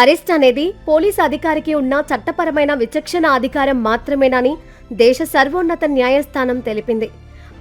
Arrest అనేది police అధికారికి ఉన్న చట్టపరమైన విచక్షణ అధికారం మాత్రమేనని దేశ సర్వోన్నత న్యాయస్థానం తెలిపింది.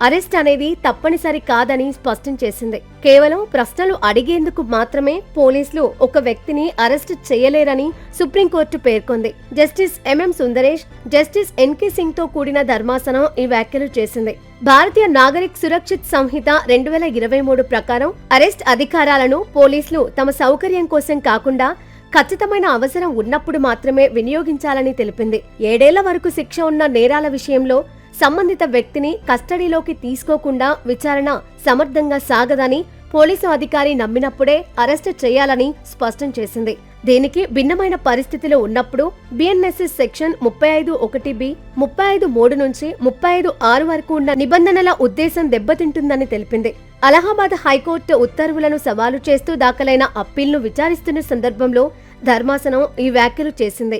అరెస్ట్ అనేది తప్పనిసరి కాదని స్పష్టం చేసింది. కేవలం ప్రశ్నలు అడిగేందుకు మాత్రమే పోలీసులు ఒక వ్యక్తిని అరెస్ట్ చేయలేరని సుప్రీంకోర్టు పేర్కొంది. Justice MM Sundaresh justice NK సింగ్తో కూడిన ధర్మాసనం ఈ వ్యాఖ్యలు చేసింది. భారతీయ నాగరిక్ సురక్షిత్ సంహిత రెండు వేల ఇరవై మూడు ప్రకారం అరెస్ట్ అధికారాలను పోలీసులు తమ సౌకర్యం కోసం కాకుండా ఖచ్చితమైన అవసరం ఉన్నప్పుడు మాత్రమే వినియోగించాలని తెలిపింది. ఏడేళ్ళ వరకు శిక్ష ఉన్న నేరాల విషయంలో సంబంధిత వ్యక్తిని కస్టడీలోకి తీసుకోకుండా విచారణ సమర్థంగా సాగదని పోలీసు అధికారి నమ్మినప్పుడే అరెస్టు చేయాలని స్పష్టం చేసింది. దీనికి భిన్నమైన పరిస్థితిలో ఉన్నప్పుడు బిఎన్ఎస్ఎస్ సెక్షన్ ముప్పై ఐదు ఒకటి బి ముప్పై ఐదు మూడు నుంచి ముప్పై ఐదు ఆరు వరకు ఉన్న నిబంధనల ఉద్దేశం దెబ్బతింటుందని తెలిపింది. అలహాబాద్ హైకోర్టు ఉత్తర్వులను సవాలు చేస్తూ దాఖలైన అప్పీల్ను విచారిస్తున్న సందర్భంలో ధర్మాసనం ఈ వ్యాఖ్యలు చేసింది.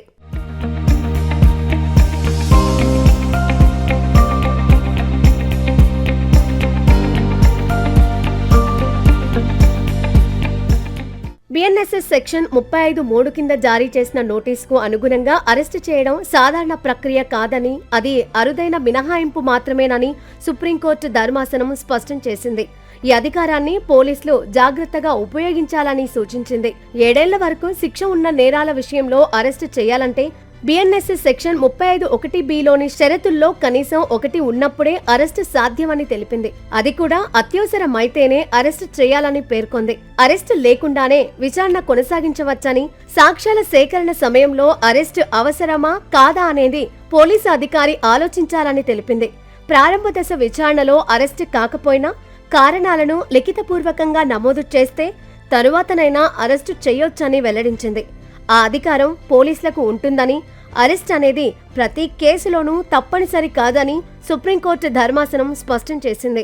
బిఎన్ఎస్ఎస్ సెక్షన్ ముప్పై ఐదు మూడు కింద జారీ చేసిన నోటీసుకు అనుగుణంగా అరెస్టు చేయడం సాధారణ ప్రక్రియ కాదని అది అరుదైన మినహాయింపు మాత్రమేనని సుప్రీంకోర్టు ధర్మాసనం స్పష్టం చేసింది. ఈ అధికారాన్ని పోలీసులు జాగ్రత్తగా ఉపయోగించాలని సూచించింది. ఏడేళ్ళ వరకు శిక్ష ఉన్న నేరాల విషయంలో అరెస్టు చేయాలంటే బిఎన్ఎస్ఎస్ సెక్షన్ ముప్పై ఐదు ఒకటి బిలోని షరతుల్లో కనీసం ఒకటి ఉన్నప్పుడే అరెస్టు సాధ్యమని తెలిపింది. అది కూడా అత్యవసరమైతేనే అరెస్టు చేయాలని పేర్కొంది. అరెస్టు లేకుండానే విచారణ కొనసాగించవచ్చని సాక్ష్యాల సేకరణ సమయంలో అరెస్టు అవసరమా కాదా అనేది పోలీసు అధికారి ఆలోచించాలని తెలిపింది. ప్రారంభ దశ విచారణలో అరెస్టు కాకపోయినా కారణాలను లిఖితపూర్వకంగా నమోదు చేస్తే తరువాతనైనా అరెస్టు చేయొచ్చని వెల్లడించింది. ఆ అధికారం పోలీసులకు ఉంటుందని అరెస్ట్ అనేది ప్రతి కేసులోనూ తప్పనిసరి కాదని సుప్రీంకోర్టు ధర్మాసనం స్పష్టం చేసింది.